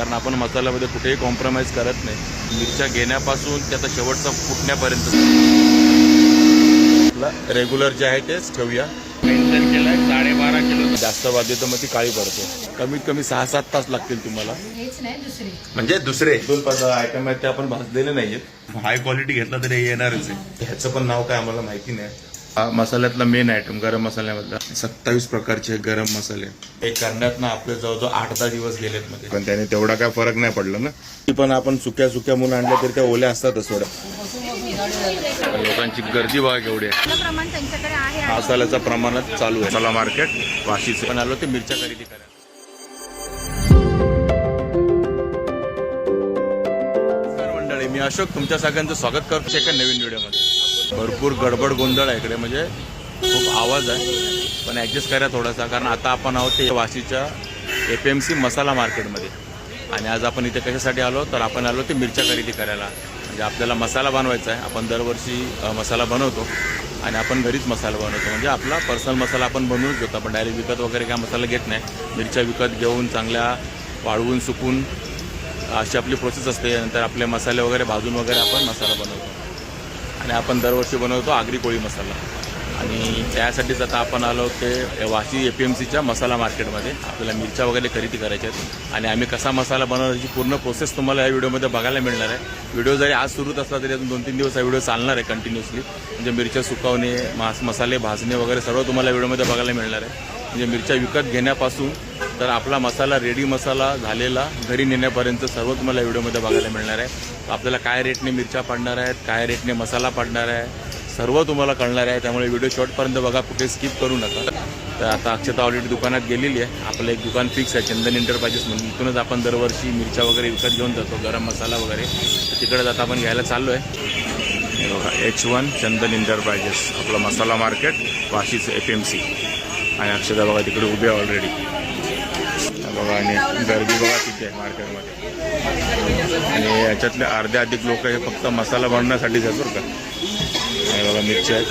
कारण आपण मसाल्यामध्ये कुठेही कॉम्प्रोमाइज करत नाही. मिरच्या घेण्यापासून ते आता शेवटचा फुटण्यापर्यंत. रेग्युलर जे आहे तेच ठेवूया. मेंटेन केलाय साडेबारा किलो. जास्त वाजले तर मग ती काळी पडते. कमीत कमी सहा सात तास लागतील तुम्हाला. हेच नाही दुसरी. म्हणजे दुसरे. दोन पाच आयटम आहेत ते आपण भाजलेले नाहीयेत. हाय क्वालिटी घेतला तरी येणारच आहे. ह्याचं पण नाव काय आम्हाला माहिती नाही. हा मसाल्यातला मेन आयटम गरम मसाल्यामधला. सत्तावीस प्रकारचे गरम मसाले. हे करण्यात ना आपले जवळजवळ आठ दहा दिवस गेलेत मध्ये. पण त्याने तेवढा काय फरक नाही पडला ना? ती पण आपण सुक्या सुक्या म्हणून आणल्या तरी त्या ओल्या असतातच थोड्या. लोकांची गर्दी बघा केवढी आहे. आपलं प्रमाण त्यांच्याकडे आहे आणि मसाल्याचं प्रमाणात चालू आहे. मसाला मार्केट वाशीचे. पण आलो ते मिरच्या खरेदी मंडळी मी अशोक. तुमच्या सगळ्यांचं स्वागत करतो एका नवीन व्हिडिओमध्ये भरपूर गडबड गोंधळ आहे इकडे म्हणजे खूप आवाज आहे. पण ॲडजस्ट करा थोडासा कारण आता आपण आहोत ते वाशीच्या एफ एम सी मसाला मार्केटमध्ये. आणि आज आपण इथे कशासाठी आलो? तर आपण आलो ते मिरच्या खरेदी करायला. म्हणजे आपल्याला मसाला बनवायचा आहे. आपण दरवर्षी मसाला बनवतो. आणि आपण घरीच मसाला बनवतो. म्हणजे आपला पर्सनल मसाला आपण बनवूनच घेतो. आपण डायरेक्ट विकत वगैरे काय मसाला घेत नाही. मिरच्या विकत घेऊन चांगल्या वाळवून सुकून अशी आपली प्रोसेस असते. नंतर आपले मसाले वगैरे भाजून वगैरे आपण मसाला बनवतो. आणि आपण दरवर्षी बनवतो आगरी कोळी मसाला. आणि त्यासाठीच आता आपण आलो ते वाशी ए पी एम सीच्या मसाला मार्केटमध्ये. आपल्याला मिरच्या वगैरे खरेदी करायच्या आहेत. आणि आम्ही कसा मसाला बनवण्याची पूर्ण प्रोसेस तुम्हाला या व्हिडिओमध्ये बघायला मिळणार आहे. व्हिडिओ जरी आज सुरूच असला तरी अजून दोन तीन दिवस हा व्हिडिओ चालणार आहे कंटिन्युअसली म्हणजे मिरच्या सुकवणे मास मसाले भाजणे वगैरे सर्व तुम्हाला व्हिडिओमध्ये बघायला मिळणार आहे. म्हणजे मिरच्या विकत घेण्यापासून तर आपला मसाला रेडी मसाला झालेला घरी नेण्यापर्यंत सर्व तुम्हाला व्हिडिओमध्ये बघायला मिळणार आहे. आपल्याला काय रेटने मिरच्या पडणार आहेत काय रेटने मसाला पडणार आहे सर्व तुम्हाला कळणार आहे. त्यामुळे व्हिडिओ शॉर्टपर्यंत बघा कुठे स्किप करू नका. तर आता अक्षता ऑलरेडी दुकानात गेलेली आहे. आपलं एक दुकान फिक्स आहे चंदन इंटरप्राइजेस म्हणून. इथूनच आपण दरवर्षी मिरच्या वगैरे विकत घेऊन जातो गरम मसाला वगैरे. तर तिकडे आता आपण घ्यायला चाललो आहे बघा एच वन चंदन इंटरप्राइजेस आपलं मसाला मार्केट वाशीचं एफ एम सी आणि अक्षता बघा तिकडे उभे आहे ऑलरेडी आणि गर्दी बघा तिथे आहे मार्केटमध्ये. आणि याच्यातले अर्धे अधिक लोक हे फक्त मसाला बनवण्यासाठीच आहेत बरं का. आणि बघा मिरची आहेत.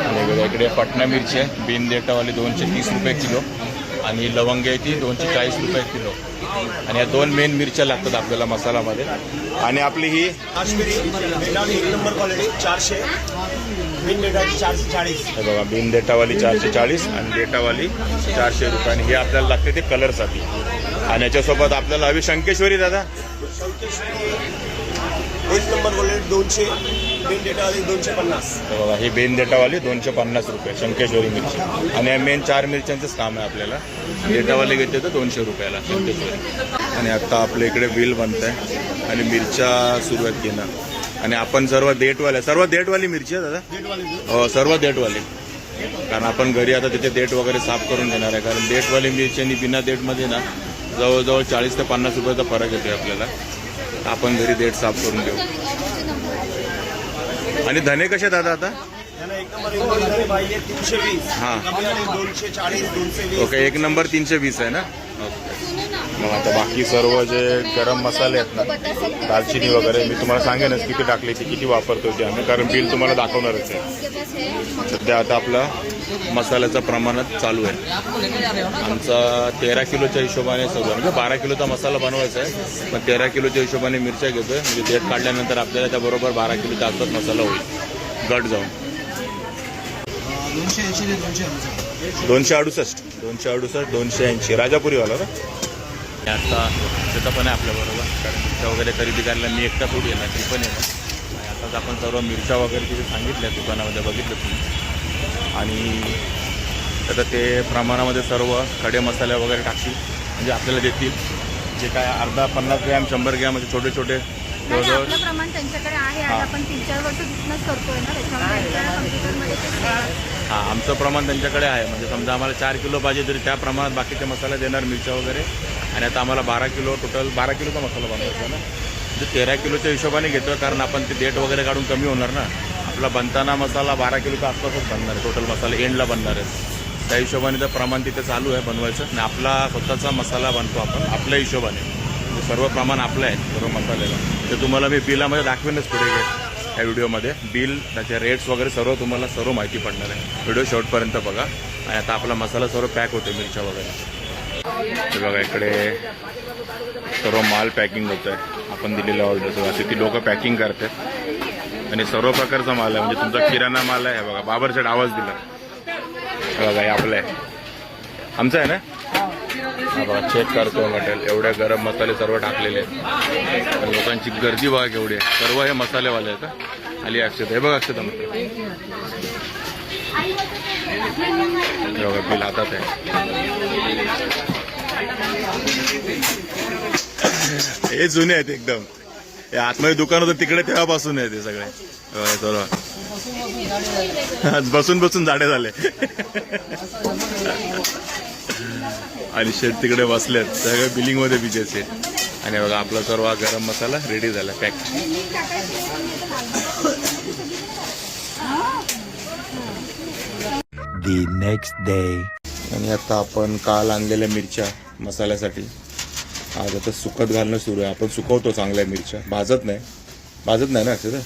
आणि बघा इकडे पटना मिरची आहे. बिन देटावाली दोनशे तीस रुपये किलो. आणि लवंग आहे ती दोनशे चाळीस रुपये किलो. आणि या दोन मेन मिरच्या लागतात आपल्याला मसालामध्ये. आणि आपली ही काश्मीरी एक नंबर क्वालिटी चारशे. बिन डेटाची चारशे चाळीस. हे बघा बिन डेटावाली चारशे चाळीस आणि डेटावाली चारशे रुपये आणि हे आपल्याला लागते ते कलरसाठी आणि याच्यासोबत आपल्याला हवी शंकेश्वरी दादा. एक नंबर दोनशे बिन डेटावाली दोनशे पन्नास. हे बघा ही बेन डेटावाली दोनशे पन्नास रुपये शंकेश्वरी मिरची. आणि या मेन चार मिरच्यांचंच काम आहे आपल्याला. डेटावाली घेते तर दोनशे रुपयाला शंकेश्वरी. आणि आता आपल्या इकडे बिल बनत आहे आणि मिरच्या सुरू आहेत घेणं आणि आपण सर्व देटवाले सर्व देटवाली मिरची आहे दादा? हो सर्व देटवाले कारण आपण घरी आता तिथे देठ वगैरे साफ करून घेणार आहे. कारण देठवाली मिरची आणि बिना देठमध्ये ना जवळजवळ चाळीस ते पन्नास रुपयाचा फरक येतोय आपल्याला. तर आपण घरी देठ साफ करून घेऊ आणि धने कसे दादा आता? हा. ओके एक नंबर तीनशे वीस आहे ना? ओके. मग आता बाकी सर्व जे गरम मसाले आहेत ना दालचिनी वगैरे मी तुम्हाला सांगेनच किती टाकली ती किती वापरतो ते आम्ही कारण बिल तुम्हाला दाखवणारच आहे. सध्या आता आपला मसाल्याचं प्रमाणात चालू आहे. आमचा तेरा किलोच्या हिशोबाने सर्व म्हणजे बारा किलोचा मसाला बनवायचा आहे पण तेरा किलोच्या हिशोबाने मिरच्या घेतोय. म्हणजे देठ काढल्यानंतर आपल्याला त्याबरोबर बारा किलोचा आसपास मसाला होईल. गट जाऊन. दोनशे ऐंशी दोनशे अडुसष्ट दोनशे अडुसष्ट दोनशे ऐंशी. राजापुरीवाला ना? आता त्याचा पण आहे आपल्याबरोबर कारण मिरच्या वगैरे खरेदी करायला मी एकटा थोडी येणार ती पण येणार. आणि आताच आपण सर्व मिरच्या वगैरे तिथे सांगितल्या दुकानामध्ये बघितलं तुम्ही. आणि आता ते प्रमाणामध्ये सर्व खडे मसाले वगैरे टाकतील. म्हणजे आपल्याला देतील. जे काय अर्धा पन्नास ग्रॅम शंभर ग्रॅम असे छोटे छोटे जवळजवळ आपलं प्रमाण त्यांच्याकडे आहे हा. आज आपण तीन चार वर्ष तिथनंच करतोय ना त्याच्यामुळे कम्प्युटरमध्ये ते save आहे. हां आमचं प्रमाण त्यांच्याकडे आहे. म्हणजे समजा आम्हाला चार किलो पाहिजे तरी त्या प्रमाणात बाकीचे मसाले देणार मिरच्या वगैरे. आणि आता आम्हाला बारा किलो टोटल बारा किलोचा मसाला बनवायचा ना. म्हणजे तेरा किलोच्या हिशोबाने घेतो कारण आपण ते डेट वगैरे काढून कमी होणार ना. आपला बनताना मसाला बारा किलोचा आसपासच बनणार आहे टोटल मसाला एंडला बनणार आहे. त्या हिशोबाने तर प्रमाण तिथे चालू आहे बनवायचं. आणि आपला स्वतःचा मसाला बनतो आपण आपल्या हिशोबाने. म्हणजे सर्व प्रमाण आपलं आहे सर्व मसाल्याला. ते तुम्हाला मी बिलामध्ये दाखवेनच पुढे या व्हिडिओमध्ये. बिल त्याचे रेट्स वगैरे सर्व तुम्हाला सर्व माहिती पडणार आहे. व्हिडिओ शेवटपर्यंत बघा. आणि आता आपला मसाला सर्व पॅक होतो मिरच्या वगैरे. बघा इकडे सर्व माल पॅकिंग होत आहे आपण दिलेला ऑर्डर असे ती लोक पॅकिंग करतात. आणि सर्व प्रकारचा माल आहे. म्हणजे तुमचा किराणा माल आहे. हे बघा बाबरसेट आवाज दिला. बघा हे आपलं आहे. आमचं आहे ना? हा बघा चेक करतो मटेरियल. एवढे गरम मसाले सर्व टाकलेले आहेत. लोकांची गर्दी बघा केवढी आहे. सर्व हे मसालेवाले आहेत खाली आली अक्षत. हे बघा अक्षता म्हटलं बिल हातात आहे. हे जुने आहेत एकदम. हे आतमध्ये दुकान होतं तिकडे तेव्हापासून आहे ते सगळे. हे बसून बसून झाडे झाले. आणि शेट तिकडे बसलेत. सगळे बिलिंगमध्ये बिजे आणि बघा आपला सर्व गरम मसाला रेडी झाला पॅक the next day. आणि आता आपण काल आणलेल्या मिरच्या मसाल्यासाठी. आज आता सुकत घालणं सुरू आहे. आपण सुकवतो चांगल्या मिरच्या. भाजत नाही. भाजत नाही ना अक्षर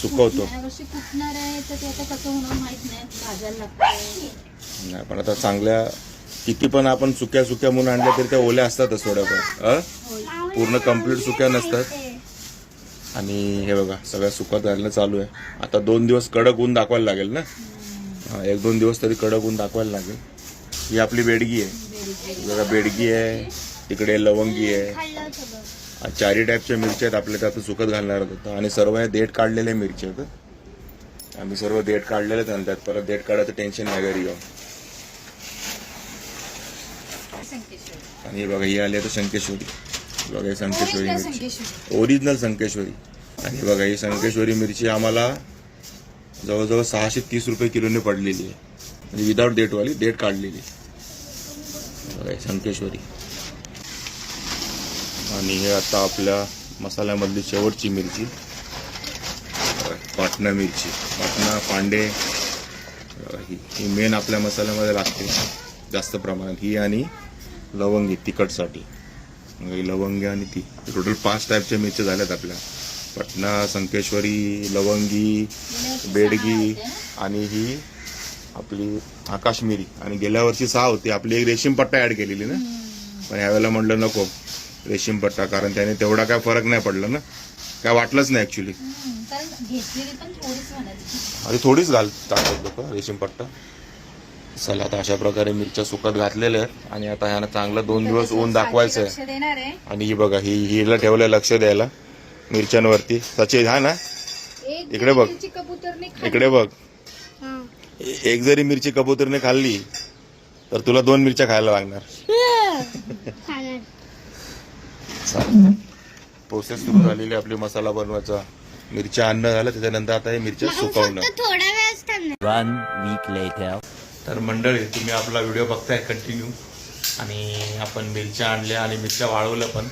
सुकवतो. यावर्षी कुठणार आहे तर ते आता कसं होणार माहीत नाही. भाजायला लागतंय. नाही पण आता चांगल्या किती पण आपण सुक्या सुक्या म्हणून आणल्या तरी त्या ओल्या असतातच थोड्याफार. अ? पूर्ण कंप्लीट सुक्या नसतात. आणि हे बघा सगळं सुकत घालणं चालू आहे. आता दोन दिवस कडक ऊन दाखवायला लागेल ना? हा, एक दोन दिवस तरी कडक ऊन दाखवायला लागेल. ही आपली बेडगी आहे. जरा बेडगी आहे तिकडे लवंगी आहे. चारी टाईपच्या मिरच्या आहेत आपल्या त्यात सुकत घालणार होतं आणि सर्व हे देठ काढलेल्या मिरच्या आहेत. आम्ही सर्व देठ काढलेलेच आणि त्यात परत देठ काढायचं टेन्शन नाही घरी आणि बघा ही आली आता शंकेश्वरी बघा ही शंकेश्वरी मिरची. ओरिजिनल संकेश्वरी. आणि बघा ही संकेश्वरी मिरची आम्हाला जवळजवळ सहाशे तीस रुपये किलोने पडलेली आहे. म्हणजे विदाऊट डेटवाली डेट काढलेली आहे. संकेश्वरी. आणि हे आता आपल्या मसाल्यामधली शेवटची मिरची. पाटणा मिरची. पाटणा पांडे. ही मेन आपल्या मसाल्यामध्ये लागते. जास्त प्रमाणात. ही आणि लवंगी तिखटसाठी. लवंगी आणि ती. टोटल पाच टाईपच्या मिरच्या झाल्यात आपल्या. पटना संकेश्वरी लवंगी बेडगी आणि ही आपली आकाशमिरी. आणि गेल्या वर्षी सहा होती. आपली एक रेशीम पट्टा ऍड केलेली ना? पण यावेळेला म्हणलं नको रेशीम पट्टा कारण त्याने तेवढा काय फरक नाही पडला ना? काय वाटलंच नाही ऍक्च्युली पण थोडीच घाल टाकत लोक रेशीम पट्टा. चला आता अशा प्रकारे मिरच्या सुकत घातलेल्या आहेत. आणि आता ह्यानं चांगलं दोन दिवस ऊन दाखवायचं आहे. आणि ही बघा ही हिला ठेवलंय लक्ष द्यायला. मिरच्यांवरती. सचिन हा ना? इकडे बघ. इकडे बग हा. एक जरी मिरची कबूतरने खाल्ली तर तुला दोन मिरच्या खायला लागणार. प्रोसेस सुरू झालेली आपली मसाला बनवायचा. मिरच्या आणणं झालं त्याच्यानंतर आता हे मिरच्या सुकवणं. थोडा वेळच थांबणार One week later. तर मंडळी तुम्ही आपला व्हिडिओ बघताय कंटिन्यू आणि आपण मिरच्या आणल्या आणि मिरच्या वाळवल्या पण.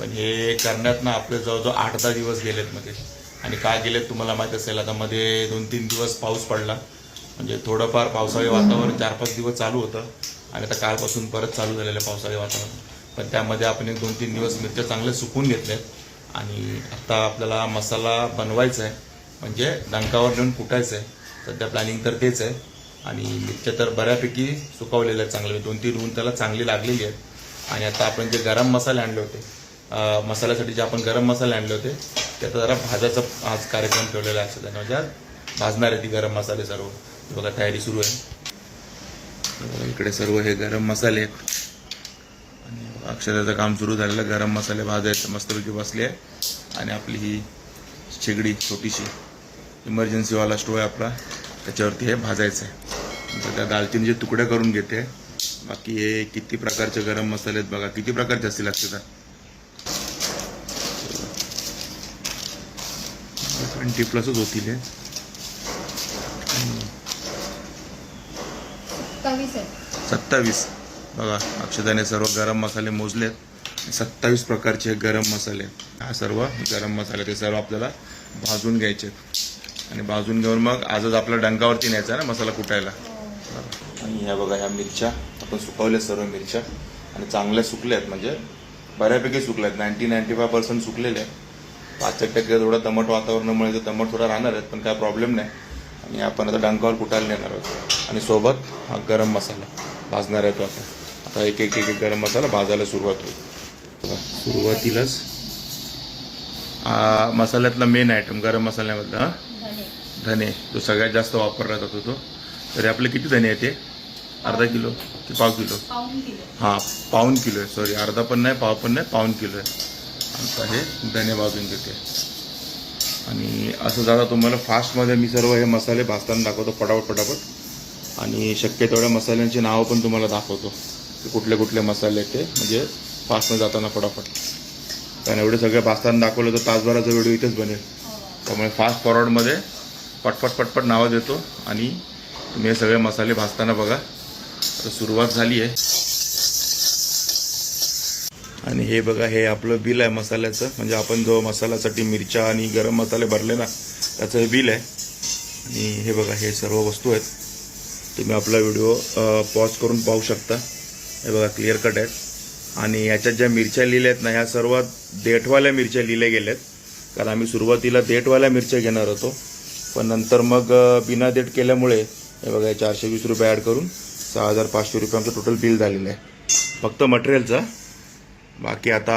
पण हे करण्यात ना आपले जवळजवळ आठ दहा दिवस गेलेत मध्ये. आणि काय गेलेत तुम्हाला माहीत असेल आता मध्ये दोन तीन दिवस पाऊस पडला. म्हणजे थोडंफार पावसाळी वातावरण चार पाच दिवस चालू होतं. आणि आता कालपासून परत चालू झालेलं आहे पावसाळी वातावरण. पण त्यामध्ये आपण एक दोन तीन दिवस मिरच्या चांगले सुकून घेतल्यात आणि आता आपल्याला मसाला बनवायचा आहे. म्हणजे डंकावर नेऊन कुटायचं आहे सध्या प्लॅनिंग तर तेच आहे. आणि मिरच्या तर बऱ्यापैकी सुकवलेल्या आहेत चांगले दोन तीन ऊन त्याला चांगली लागलेली आहेत. आणि आता आपण जे गरम मसाले आणले होते मसाल्यासाठी जे आपण गरम मसाले आणले होते त्याचा जरा भाजाचा आज कार्यक्रम ठेवलेला आहे सध्या. म्हणजे आज भाजणार आहे ती गरम मसाले सर्व. बघा तयारी सुरू आहे. इकडे सर्व हे गरम मसाले आहेत. आणि अक्षराचं काम सुरू झालेलं गरम मसाले भाजायचं मस्तपैकी बसले आहे आणि आपली ही शेगडी छोटीशी इमर्जन्सीवाला स्टोव आहे आपला. त्याच्यावरती हे भाजायचं आहे. तर त्या दालचिनीचे तुकडे करून घेते बाकी हे किती प्रकारचे गरम मसाले आहेत बघा. किती प्रकारचे असतील अक्षता ट्वेंटी प्लसच होतील सत्तावीस बघा अक्षताने सर्व गरम मसाले मोजलेत. सत्तावीस प्रकारचे गरम मसाले. हा सर्व गरम मसाले ते सर्व आपल्याला भाजून घ्यायचे आहेत. आणि भाजून घेऊन मग आजच आपल्या डंकावरती न्यायचा आहे ना मसाला कुटायला. आणि ह्या बघा ह्या मिरच्या. आपण सुकवल्या सर्व मिरच्या. आणि चांगल्या सुकल्या आहेत म्हणजे बऱ्यापैकी सुकल्या आहेत नाईन्टी नाईन्टी फाय पर्सेंट सुकलेल्या आहेत. पाच एक टक्के थोडं दमट वातावरणामुळे ते दमट थोडा राहणार आहेत पण काय प्रॉब्लेम नाही. आणि आपण आता डंकावर कुटायला नेणार आहोत? आणि सोबत हा गरम मसाला भाजणार आहे तो आता आता एक एक एक एक गरम मसाला भाजायला सुरुवात होईल. सुरुवातीलाच मसाल्यातला मेन आयटम गरम मसाल्यामधला धने. जो सगळ्यात जास्त वापरला जातो तो. तरी आपले किती धने आहेत ते अर्धा किलो की पाव किलो? हां पाऊन किलो आहे. सॉरी अर्धा पण नाही पाव पण नाही पाऊन किलो आहे. आता हे धने भाजून घेते. आणि असं झालं तुम्हाला फास्टमध्ये मी सर्व हे मसाले भाजताना दाखवतो पटापट पटापट आणि शक्य तेवढ्या मसाल्यांची नावं पण तुम्हाला दाखवतो. की कुठले कुठले मसाले आहेत ते. म्हणजे फास्टमध्ये जाताना पटापट कारण एवढे सगळे भाजताना दाखवलं तर तासभराचा व्हिडिओ इथेच बनेल. त्यामुळे फास्ट फॉरवर्डमध्ये पटपट पटपट नावं देतो. आणि तुम्ही हे सगळे मसाले भाजताना बघा. तर सुरुवात झाली आहे. आणि हे बघा हे आपलं बिल आहे मसाल्याचं. म्हणजे आपण जो मसाल्यासाठी मिरच्या आणि गरम मसाले भरले ना त्याचं हे बिल आहे. आणि हे बघा हे सर्व वस्तू आहेत. तुम्ही आपला व्हिडिओ पॉज करून पाहू शकता. हे बघा क्लिअर कट आहेत. आणि याच्यात ज्या मिरच्या लिहिल्या आहेत ना ह्या सर्व देठवाल्या मिरच्या लिहिल्या गेल्या आहेत कारण आम्ही सुरुवातीला देठवाल्या मिरच्या घेणार होतो. पण नंतर मग बिना देठ केल्यामुळे हे बघा चारशे वीस रुपये ॲड करून सहा हजार पाचशे रुपये आमचं टोटल बिल झालेलं आहे. फक्त मटेरियलचा बाकी आता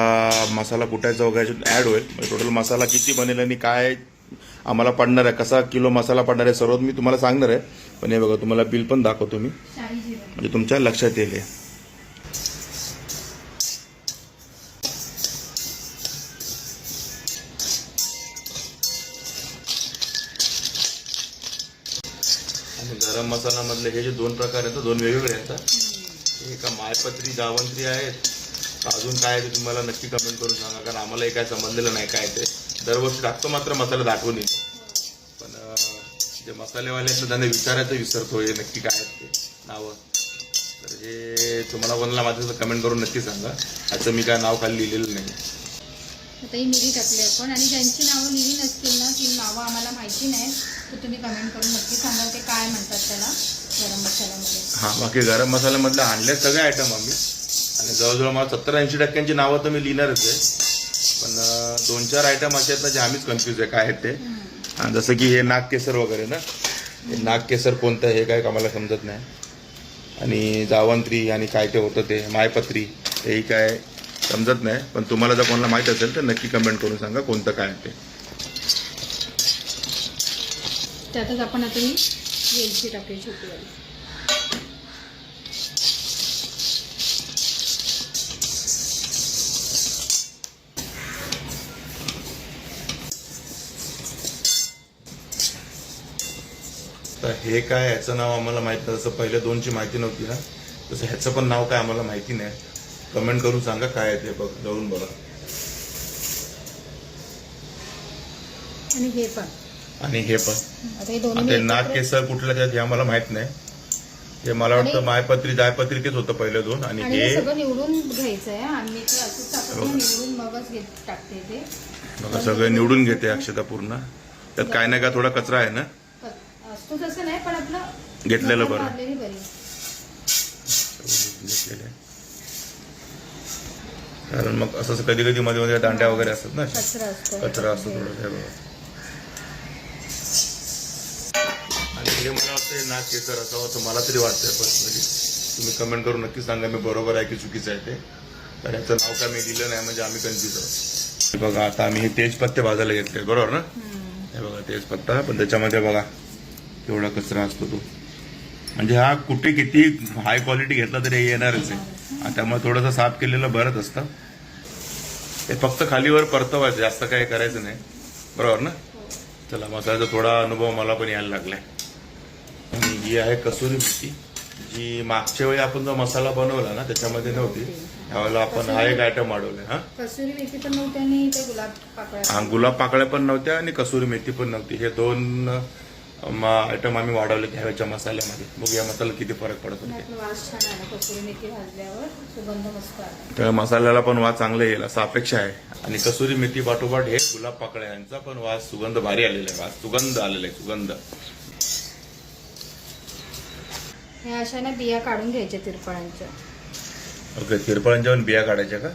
मसाला कुटायचा वगैरे ॲड होईल. म्हणजे टोटल मसाला किती बनेल आणि काय आम्हाला पडणार आहे कसा किलो मसाला पडणार आहे सर्व मी तुम्हाला सांगणार आहे. पण हे बघा तुम्हाला बिल पण दाखवतो मी. म्हणजे तुमच्या लक्षात येईल हे. आणि गरम मसाल्यामधले हे जे दोन प्रकार आहेत दोन वेगवेगळे आहेत. एका का मायपत्री जावंत्री आहेत. अजून काय आहे ते तुम्हाला नक्की कमेंट करून सांगा कारण आम्हाला हे काय समजलेलं नाही काय ते. दरवर्षी टाकतो मात्र मसाला दाखवून येईल. पण जे मसालेवाले आहेत ना, त्यांना विचारायचं विसरतो हे नक्की काय आहेत ते नावं. तर हे तुम्हाला कोणाला माझं कमेंट करून नक्की सांगा. याचं मी काय नाव खाली लिहिलेलं नाही. आता ही मिरी टाकली आपण आणि ज्यांची नावं लिहिली नसतील ना ती नावं आम्हाला माहिती नाही तर तुम्ही कमेंट करून नक्की सांगा ते काय म्हणतात त्याला गरम मसाल्यामध्ये. हां बाकी गरम मसाल्यामधले आणले सगळे आयटम आम्ही. आणि जवळजवळ मला सत्तर ऐंशी टक्क्यांची नावं तर मी लिहिणारच आहे. पण दोन चार आयटम असे आहेत ना जे आम्हीच कन्फ्यूज आहे काय आहेत ते. जसं की हे नाग केसर वगैरे ना हे नाग केसर कोणतं हे काय आम्हाला समजत नाही. आणि जावंत्री आणि काय ते होतं ते मायपत्री तेही काय समजत नाही. पण तुम्हाला जर कोणाला माहीत असेल तर नक्की कमेंट करून सांगा कोणतं काय आहे ते. त्यातच आपण आता ही वेलची टाकली छोटीवाली तर हे काय ह्याचं नाव आम्हाला माहीत नाही. जसं पहिल्या दोनची माहिती नव्हती ना तसं ह्याचं पण नाव काय आम्हाला माहिती नाही. कमेंट करून सांगा काय आहे ते बघ जाऊन बघा. आणि हे पण. आणि हे पण. आता हे दोन्ही ते नाग केसर कुठलं त्यात हे आम्हाला माहीत नाही. ते मला वाटतं आणि- मायपत्री जायपत्री तेच होतं पहिलं दोन. आणि आणि हे हे सगळं निवडून घ्यायचं आहे आम्ही ते असंच टाकतो निवडून मगच घेत टाकते ते. बघा सगळं निवडून घेते अक्षता पूर्ण. त्यात काय नाही का थोडा कचरा आहे ना? क- असतो तसं नाही पण आपलं घेतलेलं बरं. घेतलेलं आहे. कारण मग असं कधी कधी मध्ये मध्ये दांड्या वगैरे असतात ना. कचरा असतो. आणि हे मला वाटतं नाग केसर असावं असं मला तरी वाटतंय पर्सनली तुम्ही कमेंट करून नक्की सांगा मी बरोबर आहे की चुकीचं आहे ते. तर याचं नाव काय मी दिलं नाही म्हणजे आम्ही कन्फ्युज आहोत. बघा आता आम्ही हे तेजपत्ते भाजायला घेतले बरोबर ना? हे बघा तेजपत्ता पण त्याच्यामध्ये बघा. केवढा कचरा असतो तो. म्हणजे हा कुठे किती हाय क्वालिटी घेतला तरी हे येणारच आहे. आणि त्यामुळे थोडंसं साफ केलेलं बरंच असतं. ते फक्त खालीवर परतवायचं जास्त काही करायचं नाही. बरोबर ना? चला मसाल्याचा थोडा अनुभव मला पण यायला लागलाय. आणि ही आहे कसुरी मेथी जी मागच्या वेळी आपण जो मसाला बनवला ना त्याच्यामध्ये नव्हती. यावेळेला आपण हा एक आयटम वाढवलाय हा? कसुरी मेथी पण नव्हती आणि ते गुलाब पाकळ्या. हा गुलाब पाकळ्या पण नव्हत्या आणि कसुरी मेथी पण नव्हती. हे दोन आयटम आम्ही वाढवले ह्याच्या मसाल्यामध्ये. मग या मसाला किती फरक पडतो तर मसाल्याला पण वास चांगला येईल असा अपेक्षा आहे. आणि कसुरी मेथी पाठोपाठ हे गुलाब पाकळ्या यांचा पण वास सुगंध भारी आलेला आहे. वास सुगंध आलेला आहे सुगंध. हे अशा ना बिया काढून घ्यायच्या तिरफळांच्या ओके तिरपळांच्या पण बिया काढायच्या का?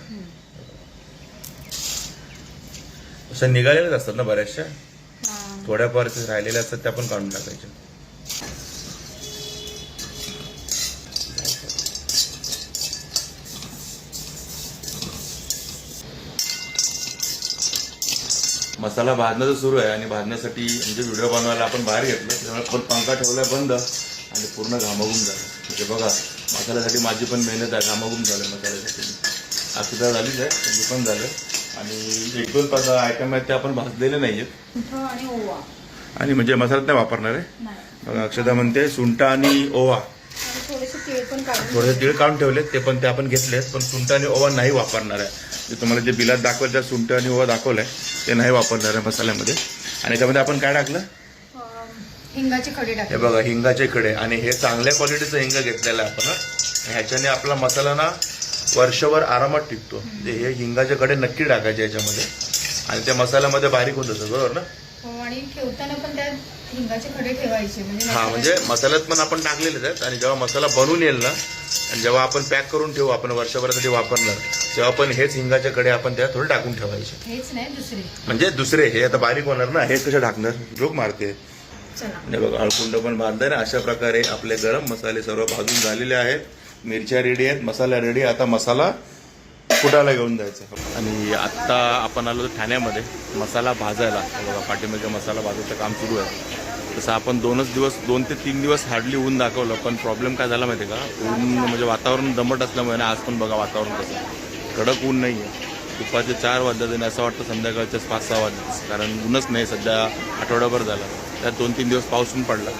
अशा निघालेल्याच असतात ना बऱ्याचशा. थोड्याफार राहिलेल्या असतात त्या पण काढून टाकायच्या. मसाला भाजणं तर सुरू आहे आणि भाजण्यासाठी म्हणजे व्हिडिओ बनवायला आपण बाहेर घेतलं त्यामुळे पण पंखा ठेवलाय बंद आणि पूर्ण घामाघूम झालं. म्हणजे बघा मसाल्यासाठी माझी पण मेहनत आहे घामाघूम झालं मसाल्यासाठी. अक्षता झालीच आहे पण झालं आणि एक दोन पाच आयटम आहेत ते आपण भाजलेले नाही आहेत आणि ओवा. आणि म्हणजे मसाल्यात नाही वापरणार आहे. नाही. बघा अक्षता म्हणते सुंटा आणि ओवा. आणि थोडेसे तीळ पण काढून थोडेसे तीळ काढून ठेवलेत ते पण ते आपण घेतलेत पण सुंट आणि ओवा नाही वापरणार आहे. जे तुम्हाला जे बिलात दाखवलं त्या सुंट आणि ओवा दाखवलंय ते नाही वापरणार आहे मसाल्यामध्ये. आणि त्यामध्ये आपण काय टाकलं? अं, हिंगाचे खडे हे टाकले बघा हिंगाचे खडे. आणि हे चांगल्या क्वालिटीचं हिंग घेतलेलं आहे आपण. हं. ह्याच्याने आपला मसाला ना वर्षभर आरामात टिकतो. ते हे हिंगाचे खडे नक्की टाकायचे याच्यामध्ये. आणि त्या मसाल्यामध्ये बारीक होत असतं बरोबर ना? हो आणि ठेवताना पण त्यात हिंगाचे खडे ठेवायचे म्हणजे हा म्हणजे मसाल्यात पण आपण टाकलेलेच आहेत. आणि जेव्हा मसाला बनून येईल ना आणि जेव्हा आपण पॅक करून ठेवू आपण वर्षभरासाठी वापरणार तेव्हा पण हेच हिंगाचे कडे आपण त्यात थोडे टाकून ठेवायचे. हेच नाही दुसरे. म्हणजे दुसरे हे आता बारीक होणार ना हे कसे टाकणार? जोक मारते. आणि बघा अळकुंड पण बांधताय ना अशा प्रकारे आपले गरम मसाले सर्व भाजून झालेले आहेत. मिरच्या रेडी आहेत मसाला रेडी आता मसाला कुटायला घेऊन जायचं आणि आत्ता आपण आलो ठाण्यामध्ये मसाला भाजायला. बघा पाठीमागे मसाला भाजायचं काम सुरू आहे. तसं आपण दोनच दिवस दोन ते तीन दिवस हार्डली ऊन दाखवलं पण प्रॉब्लेम काय झाला माहिती आहे का? ऊन म्हणजे वातावरण दमट असल्यामुळे ना आज पण बघा वातावरण कसं कडक ऊन नाही आहे. दुपारचे चार वाजता आणि असं वाटतं संध्याकाळच्याच पाच सहा वाजता. कारण ऊनच नाही सध्या आठवडाभर झाला. त्यात दोन तीन दिवस पाऊस पण पडला.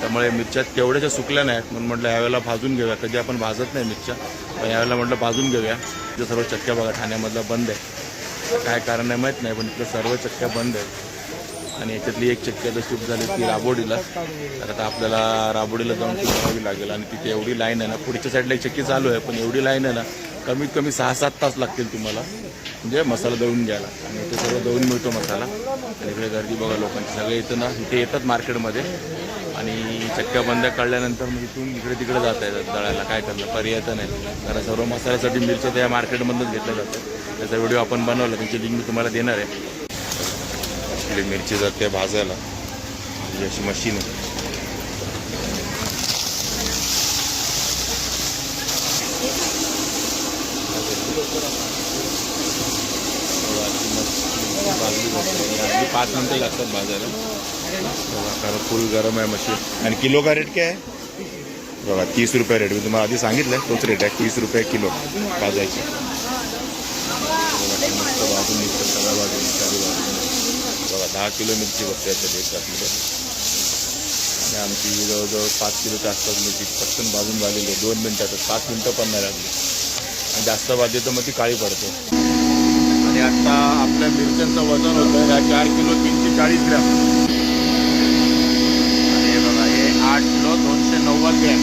त्यामुळे मिरच्या तेवढ्याच्या सुकल्या नाहीत. म्हणून म्हटलं यावेळेला भाजून घेऊया. कधी आपण भाजत नाही मिरच्या पण यावेळेला म्हटलं भाजून घेऊया. जे सर्व चक्क्या बघा ठाण्यामधला बंद आहे. काय कारण आहे माहीत नाही पण इथलं सर्व चक्क्या बंद आहेत. आणि याच्यातली एक चक्की आता शिफ्ट झाली ती राबोडीला. तर आता आपल्याला राबोडीला जाऊन शिफ्ट बघावी लागेल. आणि तिथे एवढी लाईन आहे ना पुढच्या साईडला एक चक्की चालू आहे पण एवढी लाईन आहे ना कमीत कमी सहा सात तास लागतील तुम्हाला. म्हणजे मसाला दळून घ्यायला. आणि इथे सर्व दळून मिळतो मसाला. आणि इकडे गर्दी बघा लोकांची. सगळे इथं ना इथे येतात मार्केटमध्ये. आणि चक्क्या बंद काढल्यानंतर मग इथून इकडे तिकडे जाता येतात दळायला. काय करणं पर्याय तर नाही कारण सर्व मसाल्यासाठी मिरच्या त्या मार्केटमधूनच घेतल्या जातात. त्याचा व्हिडिओ आपण बनवला. त्यांची लिंक मी तुम्हाला देणार आहे. आपली मिरची जाते भाजायला ही अशी मशीन आहे भाजली जाते. आणि अगदी पाच मिनटं लागतात भाजायला बघा, कारण फुल गरम आहे मशीन. आणि किलो का रेट काय आहे? बघा तीस रुपये रेट मी तुम्हाला आधी सांगितलं तोच रेट आहे तीस रुपये किलो भाजायची मस्त भाजून निघतं सगळ्या बाजूने चारी बाजूने. बघा दहा किलो मिरची याच्यात एक आपली आणि आमची जवळजवळ पाच किलोची आसपास मिरची पटकन भाजून झालेली आहे. दोन मिनटातच पाच मिनटं पण नाही लागली. आणि जास्त भाजली तर मग ती काळी पडते. आणि आता आपल्या मिरच्यांचं वजन होतं या चार किलो तीनशे चाळीस ग्रॅम. आणि हे बघा हे आठ किलो दोनशे नव्वद ग्रॅम.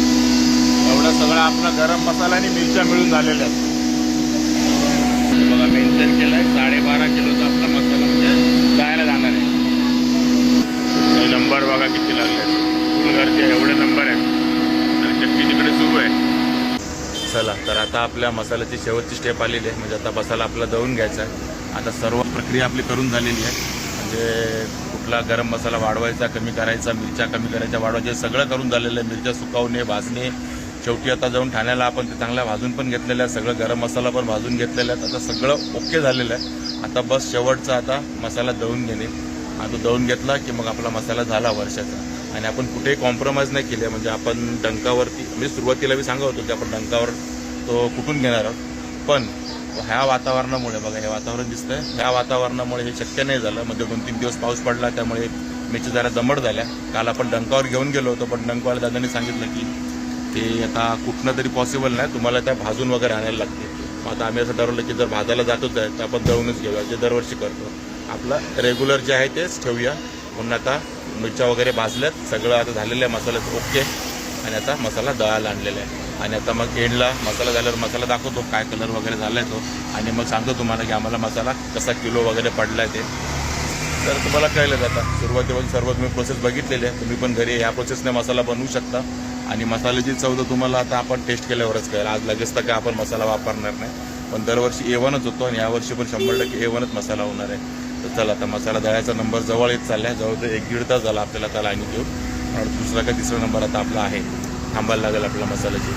एवढा सगळा आपला गरम मसाला आणि मिरच्या मिळून झालेल्या आहेत. हे बघा मेन्शन आहे साडेबारा किलोचा आपला मसाला म्हणजे जायला जाणार आहे. नंबर बघा किती लागले फुल गर्दी एवढे नंबर आहेत. आणि चक्की तिकडे सुरू आहे. चला तर आता आपल्या मसाल्याची शेवटची स्टेप आलेली आहे. म्हणजे आता मसाला आपला दळून घ्यायचा आहे. आता सर्व प्रक्रिया आपली करून झालेली आहे. म्हणजे कुठला गरम मसाला वाढवायचा कमी करायचा मिरच्या कमी करायच्या वाढवायच्या सगळं करून झालेलं आहे. मिरच्या सुकावणे भाजणे. शेवटी आता जाऊन ठाण्याला आपण ते चांगल्या भाजून पण घेतलेलं आहे सगळं गरम मसाला पण भाजून घेतलेला आहे आता सगळं ओके झालेलं आहे. आता बस शेवटचा आता मसाला दळून घेणे. आता दळून घेतला की मग आपला मसाला झाला वर्षाचा. आणि आपण कुठेही कॉम्प्रोमाइज नाही केले म्हणजे आपण डंकावरती म्हणजे सुरुवातीला मी सांगत होतो की आपण डंकावर तो कुठून घेणार आहोत. पण ह्या वातावरणामुळे बघा हे वातावरण दिसतंय. ह्या वातावरणामुळे हे शक्य नाही झालं. म्हणजे दोन तीन दिवस पाऊस पडला त्यामुळे मिरची जरा दमट झाल्या. काल आपण डंकावर घेऊन गेलो होतो पण डंकावाल्या दादांनी सांगितलं की ते आता कुठनं तरी पॉसिबल नाही. तुम्हाला त्या भाजून वगैरे आणायला लागते. मग आता आम्ही असं ठरवलं की जर भाजायला जातोच आहे तर आपण दळूनच घेऊया जे दरवर्षी करतो. आपलं रेग्युलर जे आहे तेच ठेवूया. म्हणून आता मिरच्या वगैरे भाजल्यात. सगळं आता झालेलं आहे. मसाल्याचं ओके. आणि आता मसाला दळायला आणलेला आहे. आणि आता मग एंडला मसाला झाल्यावर मसाला दाखवतो काय कलर वगैरे झाला आहे तो. आणि मग सांगतो तुम्हाला की आम्हाला मसाला कसा किलो वगैरे पडला आहे ते. तर तुम्हाला कळलं जातं सुरुवातीपासून सर्व तुम्ही प्रोसेस बघितलेली आहे. तुम्ही पण घरी ह्या प्रोसेसने मसाला बनवू शकता. आणि मसाल्याची चव तर तुम्हाला आता आपण टेस्ट केल्यावरच कळेल. आज लगेच तर काय आपण मसाला वापरणार नाही. पण दरवर्षी एवनच होतो आणि यावर्षी पण शंभर टक्के एवनच मसाला होणार आहे. झाला आता मसाला दळ्याचा नंबर जवळ येत चालला आहे जवळ एक दीड तास झाला आपल्याला त्याला आणि घेऊन दुसरा का तिसरा नंबर आता आपला आहे. थांबायला लागेल आपला मसाल्याची.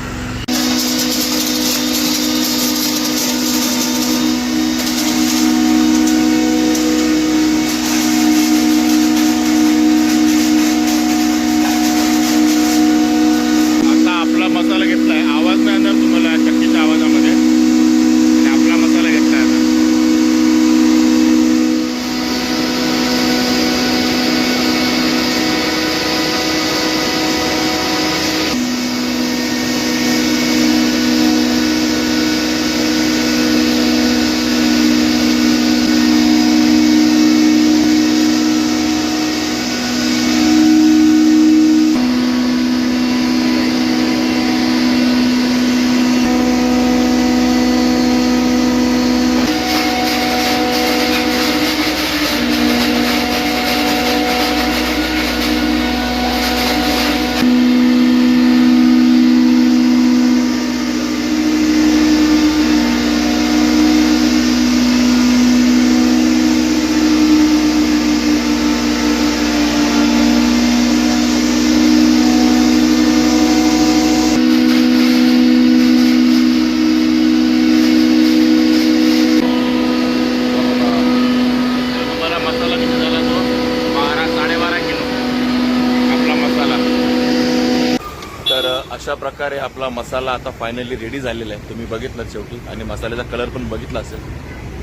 आपला मसाला आता फायनली रेडी झालेला आहे. तुम्ही बघितलं शेवटी. आणि मसाल्याचा कलर पण बघितला असेल.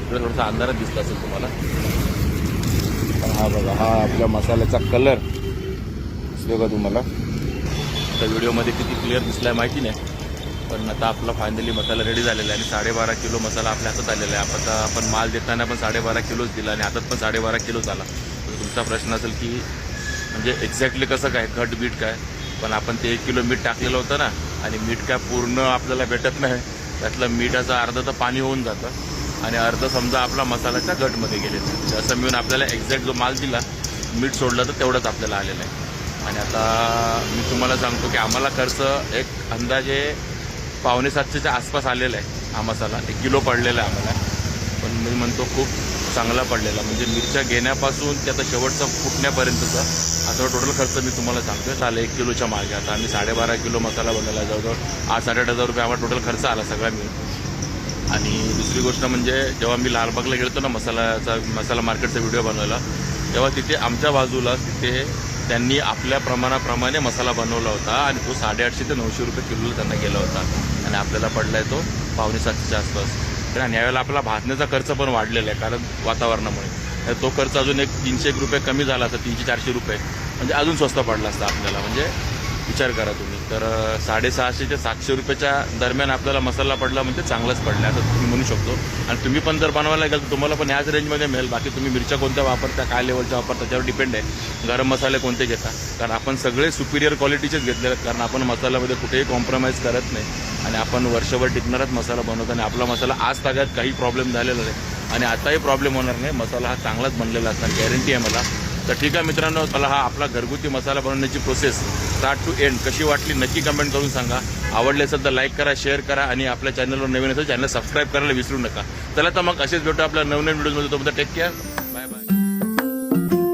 इकडे थोडासा अंधारात दिसला असेल तुम्हाला. हा बघा हा आपल्या मसाल्याचा कलर दिसतो का तुम्हाला? त्या व्हिडिओमध्ये किती क्लिअर दिसलाय माहिती नाही. पण आता आपला फायनली मसाला रेडी झालेला आहे. आणि साडेबारा किलो मसाला आपल्या हातात आलेला आहे. आता आपण माल देताना पण साडेबारा किलोच दिला आणि हातात पण साडेबारा किलोच आला तर तुमचा प्रश्न असेल की म्हणजे एक्झॅक्टली कसं काय? घट बीट काय? पण आपण ते एक किलो मीठ टाकलेलं होतं ना आणि मीठ काय पूर्ण आपल्याला भेटत नाही. त्यातलं मिठाचं अर्धं तर पाणी होऊन जातं. आणि अर्ध समजा आपला मसाल्याच्या घटमध्ये गेले असं मिळून आपल्याला एक्झॅक्ट जो माल दिला मीठ सोडलं तर तेवढंच आपल्याला आलेलं आहे. आणि आता मी तुम्हाला सांगतो की आम्हाला खर्च एक अंदाजे पावणे सातशेच्या आसपास आलेला आहे. हा मसाला एक किलो पडलेला आहे आम्हाला. पण मी म्हणतो खूप चांगला पडलेला. म्हणजे मिरच्या घेण्यापासून ते आता शेवटचा फुटण्यापर्यंतचा असा टोटल खर्च मी तुम्हाला सांगतोय. झालं एक किलोच्या मागे. आता आम्ही साडेबारा किलो मसाला बनवला जवळजवळ आठ साडेआठ हजार रुपये आम्हाला टोटल खर्च आला सगळा मिळून. आणि दुसरी गोष्ट म्हणजे जेव्हा मी लालबागला गेलो ना मसाल्याचा मसाला मार्केटचा व्हिडिओ बनवायला तेव्हा तिथे आमच्या बाजूला तिथे त्यांनी आपल्या प्रमाणाप्रमाणे मसाला बनवला होता आणि तो साडेआठशे ते नऊशे रुपये किलोला त्यांना गेला होता. आणि आपल्याला पडला आहे तो पावणे सातशेच्या आसपास. तर आणि यावेळेला आपला भाजण्याचा खर्च पण वाढलेला आहे कारण वातावरणामुळे. तर तो खर्च अजून एक तीनशे एक रुपये कमी झाला असता तीनशे चारशे रुपये. म्हणजे अजून स्वस्त पडला असता आपल्याला. म्हणजे विचार करा तुम्ही. तर साडेसहाशे ते सातशे रुपयाच्या दरम्यान आपल्याला मसाला पडला म्हणजे चांगलाच पडला असं तुम्ही म्हणू शकतो. आणि तुम्ही पण जर बनवायला गेल तर तुम्हाला पण ह्याच रेंजमध्ये मिळेल. बाकी तुम्ही मिरच्या कोणत्या वापरता काय लेवलच्या वापरता त्याच्यावर डिपेंड आहे. गरम मसाले कोणते घेता? कारण आपण सगळे सुपिरियर क्वालिटीचेच घेतलेले आहेत. कारण आपण मसाल्यामध्ये कुठेही कॉम्प्रोमाइज करत नाही. आणि आपण वर्षभर टिकणारच मसाला बनवतो आणि आपला मसाला आज ताग्यात काही प्रॉब्लेम झालेला नाही. आणि आताही प्रॉब्लेम होणार नाही. मसाला हा चांगलाच बनलेला असणार. गॅरंटी आहे मला. तर ठीक आहे मित्रांनो मला हा आपला घरगुती मसाला बनवण्याची प्रोसेस स्टार्ट टू एंड कशी वाटली नक्की कमेंट करून सांगा. आवडले असेल तर लाईक करा शेअर करा आणि आपल्या चॅनलवर नवीन असेल चॅनल सबस्क्राईब करायला विसरू नका. चला तर मग असेच भेटू आपल्या नवीन व्हिडिओमध्ये तोपर्यंत टेक केअर बाय बाय